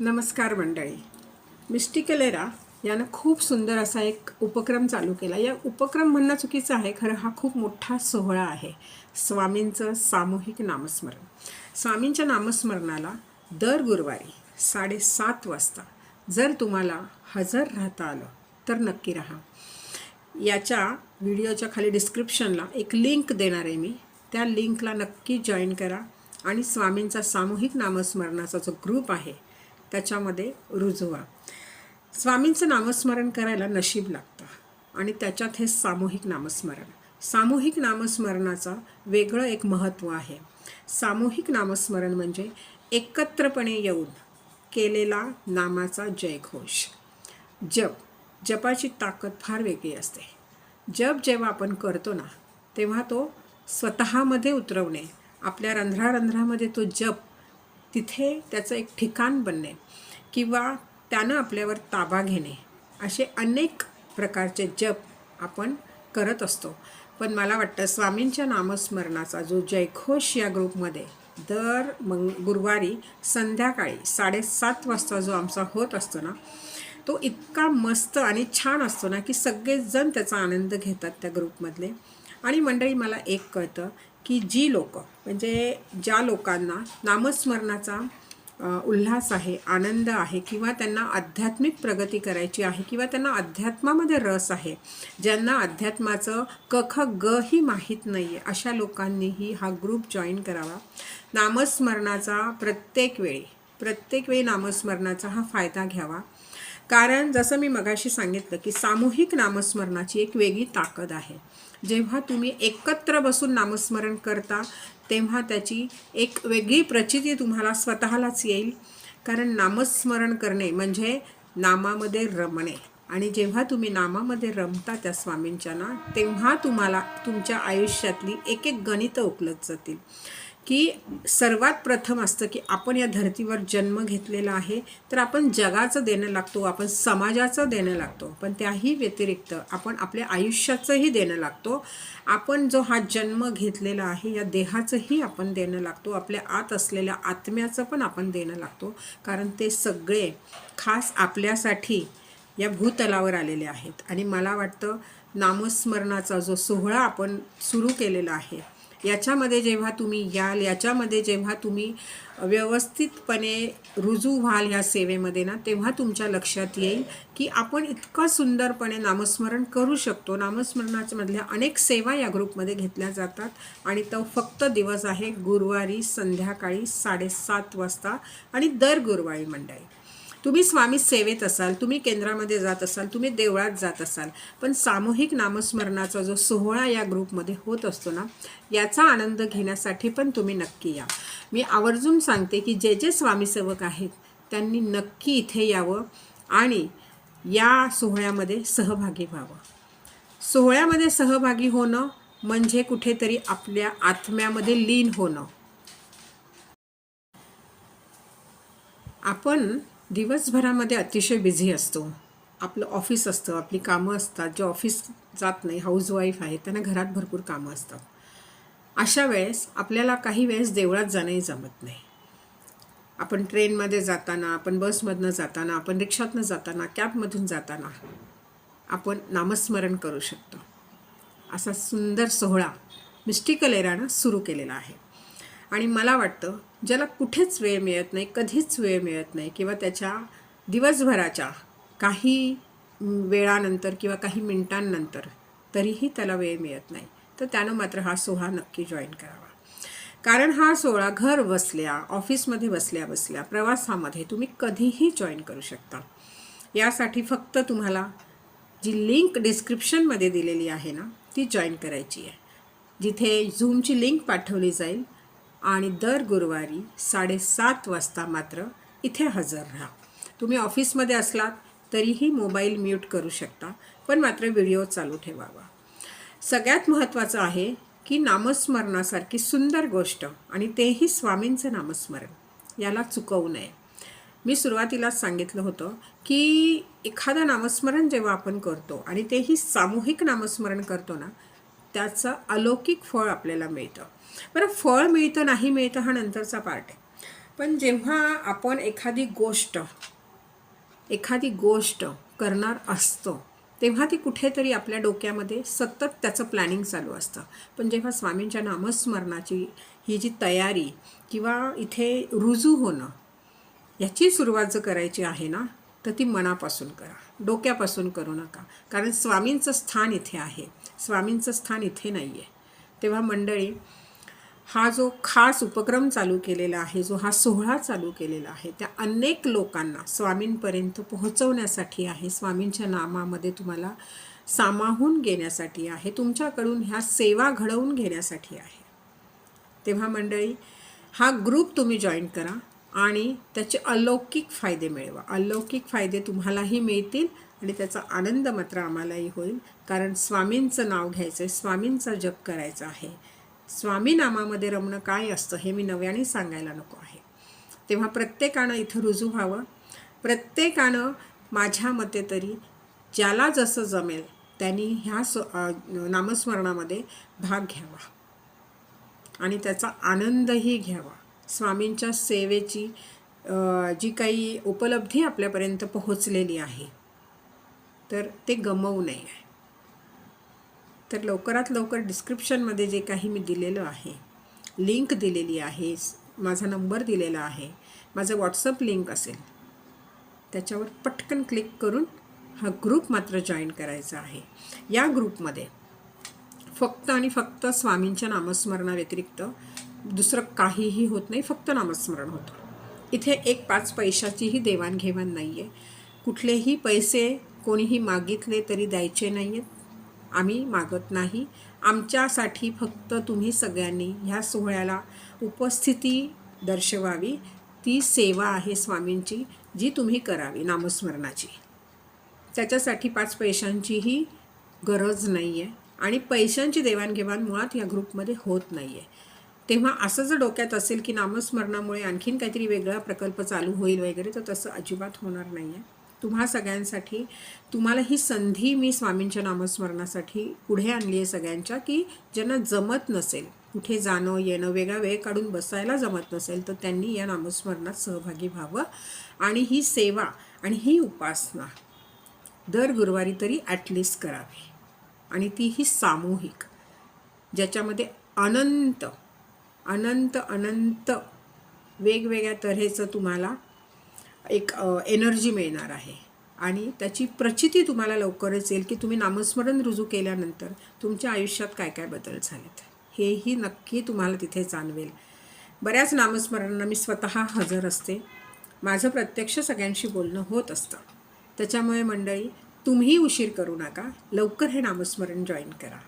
नमस्कार मंडळी. मिस्टिकलेरा यानं खूप सुंदर असा एक उपक्रम चालू केला. या उपक्रम म्हणणं चुकीचं आहे खरं हा खूप मोठा सोहळा आहे. स्वामींचं सामूहिक नामस्मरण. स्वामींच्या नामस्मरणाला दर गुरुवारी साडेसात वाजता जर तुम्हाला हजर राहता आलं तर नक्की राहा. याच्या व्हिडिओच्या खाली डिस्क्रिप्शनला एक लिंक देणार आहे मी. त्या लिंकला नक्की जॉईन करा आणि स्वामींचा सामूहिक नामस्मरणाचा जो ग्रुप आहे त्याच्यामध्ये रुजवा. स्वामींचं नामस्मरण करायला नशीब लागतं. आणि त्याच्यात हे सामूहिक नामस्मरण. सामूहिक नामस्मरणाचा वेगळं एक महत्त्व आहे. सामूहिक नामस्मरण म्हणजे एकत्रपणे येऊन केलेला नामाचा जयघोष. जप. जपाची ताकद फार वेगळी असते. जप जेव्हा आपण करतो ना तेव्हा तो स्वतःमध्ये उतरवणे आपल्या रंध्रारंध्रामध्ये तो जप तिथे त्याचं एक ठिकाण बनणे किंवा त्यानं आपल्यावर ताबा घेणे असे अनेक प्रकारचे जप आपण करत असतो. पण मला वाटतं स्वामींच्या नामस्मरणाचा जो जयघोष या ग्रुपमध्ये दर मंग गुरुवारी संध्याकाळी साडेसात वाजता जो आमचा होत असतो ना तो इतका मस्त आणि छान असतो ना की सगळेजण त्याचा आनंद घेतात त्या ग्रुपमधले. आणि मंडळी मला एक कळतं की जी लोक म्हणजे ज्या लोकांना नामस्मरणाचा उल्हास आहे आनंद आहे किंवा त्यांना आध्यात्मिक प्रगती करायची आहे किंवा त्यांना अध्यात्मामध्ये रस आहे ज्यांना अध्यात्माचं क ख ग ही माहीत नाही आहे अशा लोकांनीही हा ग्रुप जॉईन करावा. नामस्मरणाचा प्रत्येक वेळी प्रत्येक वेळी नामस्मरणाचा हा फायदा घ्यावा. कारण जसं मी मगाशी सांगितलं की सामूहिक नामस्मरणाची एक वेगळी ताकद आहे. जेव्हा तुम्ही एकत्र बसून नामस्मरण करता तेव्हा त्याची एक वेगळी प्रचिती तुम्हाला स्वतःलाच येईल. कारण नामस्मरण करणे म्हणजे नामामध्ये रमणे. आणि जेव्हा तुम्ही नामामध्ये रमता त्या स्वामींच्या ना तेव्हा तुम्हाला तुमच्या आयुष्यातली एक एक गणितं उकलत जातील. की सर्वात प्रथम असतं की आपण या धर्तीवर जन्म घेतलेला आहे तर आपण जगाचं देणं लागतो आपण समाजाचं देणं लागतो. पण त्याही व्यतिरिक्त आपण आपल्या आयुष्याचंही देणं लागतो. आपण जो हा जन्म घेतलेला आहे या देहाचंही आपण देणं लागतो. आपल्या आत असलेल्या आत्म्याचं पण आपण देणं लागतो. कारण ते सगळे खास आपल्यासाठी या भूतलावर आलेले आहेत. आणि मला वाटतं नामस्मरणाचा जो सोहळा आपण सुरू केलेला आहे याच्यामध्ये जेव्हा तुम्ही याल याच्यामध्ये जेव्हा तुम्ही व्यवस्थितपणे रुजू व्हाल ह्या सेवेमध्ये ना तेव्हा तुमच्या लक्षात येईल की आपण इतकं सुंदरपणे नामस्मरण करू शकतो. नामस्मरणाच्यामधल्या अनेक सेवा या ग्रुपमध्ये घेतल्या जातात आणि तो फक्त दिवस आहे गुरुवारी संध्याकाळी साडेसात वाजता आणि दर गुरुवारी मंडळी. तुम्ही स्वामी सेवेत असाल तुम्ही केंद्रामध्ये जात असाल तुम्ही देवळात जात असाल पण सामूहिक नामस्मरणाचा जो सोहळा या ग्रुपमध्ये होत असतो ना याचा आनंद घेण्यासाठी पण तुम्ही नक्की या. मी आवर्जून सांगते की जे जे स्वामीसेवक आहेत त्यांनी नक्की इथे यावं आणि या सोहळ्यामध्ये सहभागी व्हावं. सोहळ्यामध्ये सहभागी होणं म्हणजे कुठेतरी आपल्या आत्म्यामध्ये लीन होणं. आपण दिवसभरामध्ये अतिशय बिझी असतो. आपलं ऑफिस असतं आपली कामं असतात. जे ऑफिस जात नाही हाऊसवाईफ आहे त्यांना घरात भरपूर कामं असतात. अशा वेळेस आपल्याला काही वेळेस देवळात जाणंही जमत नाही. आपण ट्रेनमध्ये जाताना आपण बसमधनं जाताना आपण रिक्षातनं जाताना कॅबमधून जाताना आपण नामस्मरण करू शकतो. असा सुंदर सोहळा मिस्टिकल एरानं सुरू केलेला आहे. आणि मला वाटतं ज्याला कुठेच वेळ मिळत नाही कधीच वेळ मिळत नाही किंवा त्याच्या दिवसभराच्या काही वेळानंतर किंवा काही मिनिटांनंतर तरीही त्याला वेळ मिळत नाही. तर त्यानं मात्र हा सोहळा नक्की जॉईन करावा. कारण हा सोहळा घर बसल्या ऑफिसमध्ये बसल्या बसल्या प्रवासामध्ये तुम्ही कधीही जॉईन करू शकता. यासाठी फक्त तुम्हाला जी लिंक डिस्क्रिप्शनमध्ये दिलेली आहे ना ती जॉईन करायची आहे. जिथे झूमची लिंक पाठवली जाईल आणि दर गुरुवारी साडेसात वाजता मात्र इथे हजर राहा. तुम्ही ऑफिसमध्ये असलात तरीही मोबाईल म्यूट करू शकता पण मात्र व्हिडिओ चालू ठेवावा. सगळ्यात महत्त्वाचं आहे की नामस्मरणासारखी सुंदर गोष्ट आणि तेही स्वामींचं नामस्मरण याला चुकवू नये. मी सुरुवातीलाच सांगितलं होतं की एखादं नामस्मरण जेव्हा आपण करतो आणि तेही सामूहिक नामस्मरण करतो ना त्याचं अलौकिक फळ आपल्याला मिळतं. बरं फळ मिळतं नाही मिळतं हा नंतरचा पार्ट आहे. पण जेव्हा आपण एखादी गोष्ट एखादी गोष्ट करणार असतो तेव्हा ती कुठेतरी आपल्या डोक्यामध्ये सतत त्याचं प्लॅनिंग चालू असतं. पण जेव्हा स्वामींच्या नामस्मरणाची ही जी तयारी किंवा इथे रुजू होणं याची सुरुवात जर करायची आहे ना तर ती मनापासून करा. डोक्यापासून करू नका. कारण स्वामींचं स्थान इथे आहे. स्वामींचं स्थान इथे नाही आहे तेव्हा मंडळी हा जो खास उपक्रम चालू केलेला आहे जो हा सोहळा चालू केलेला आहे त्या अनेक लोकांना स्वामींपर्यंत पोहोचवण्यासाठी आहे. स्वामींच्या नामामध्ये तुम्हाला सामावून घेण्यासाठी आहे. तुमच्याकडून ह्या सेवा घडवून घेण्यासाठी आहे. तेव्हा मंडळी हा ग्रुप तुम्ही जॉईन करा. आणि त्याचे अलौकिक फायदे मिळवा. अलौकिक फायदे तुम्हालाही मिळतील आणि त्याचा आनंद मात्र आम्हालाही होईल. कारण स्वामींचं नाव घ्यायचं आहे स्वामींचा जप करायचा आहे. स्वामी नामामध्ये रमणं काय असतं हे मी नव्याने सांगायला नको आहे. तेव्हा प्रत्येकानं इथं रुजू व्हावं. प्रत्येकानं माझ्या मते तरी ज्याला जसं जमेल त्यांनी ह्या स नामस्मरणामध्ये भाग घ्यावा. आणि त्याचा आनंदही घ्यावा. स्वामींच्या सेवेची जी काही उपलब्धी आपल्यापर्यंत पोहोचलेली आहे तर ते गमवू नये. तर लवकरात लवकर डिस्क्रिप्शनमध्ये जे काही मी दिलेलं आहे लिंक दिलेली आहे माझा नंबर दिलेला आहे माझं व्हॉट्सअप लिंक असेल त्याच्यावर पटकन क्लिक करून हा ग्रुप मात्र जॉईन करायचा आहे. या ग्रुपमध्ये फक्त आणि फक्त स्वामींच्या नामस्मरणाव्यतिरिक्त दुसरं काहीही होत नाही फक्त नामस्मरण होतं. इथे एक पाच पैशाचीही देवाणघेवाण नाही आहे कुठलेही पैसे कोणीही मागितले तरी द्यायचे नाही आहेत आम्ही मागत नाही. आमच्यासाठी फक्त तुम्ही सगळ्यांनी ह्या सोहळ्याला उपस्थिती दर्शवावी. ती सेवा आहे स्वामींची जी तुम्ही करावी नामस्मरणाची. त्याच्यासाठी पाच पैशांचीही गरज नाही आहे आणि पैशांची देवाणघेवाण मुळात या ग्रुपमध्ये होत नाही आहे तेव्हा असं जर डोक्यात असेल की नामस्मरणामुळे आणखीन काहीतरी वेगळा प्रकल्प चालू होईल वगैरे तर तसं अजिबात होणार नाही आहे तुम्हा सगळ्यांसाठी तुम्हाला ही संधी मी स्वामींच्या नामस्मरणासाठी पुढे आणली आहे सगळ्यांच्या की ज्यांना जमत नसेल कुठे जाणं येणं वेगळा वेळ काढून बसायला जमत नसेल तर त्यांनी या नामस्मरणात सहभागी व्हावं. आणि ही सेवा आणि ही उपासना दर गुरुवारी तरी ॲटलिस्ट करावी. आणि ती ही सामूहिक ज्याच्यामध्ये अनंत अनंत अनंत वेगवेगळ्या तऱ्हेचं तुम्हाला एक एनर्जी मिळणार आहे. आणि त्याची प्रचिती तुम्हाला लवकरच येईल की तुम्ही नामस्मरण रुजू केल्यानंतर तुमच्या आयुष्यात काय काय बदल झालेत. हेही नक्की तुम्हाला तिथे जाणवेल. बऱ्याच नामस्मरणांना मी स्वतः हजर असते. माझं प्रत्यक्ष सगळ्यांशी बोलणं होत असतं. त्याच्यामुळे मंडळी तुम्ही उशीर करू नका. लवकर हे नामस्मरण जॉईन करा.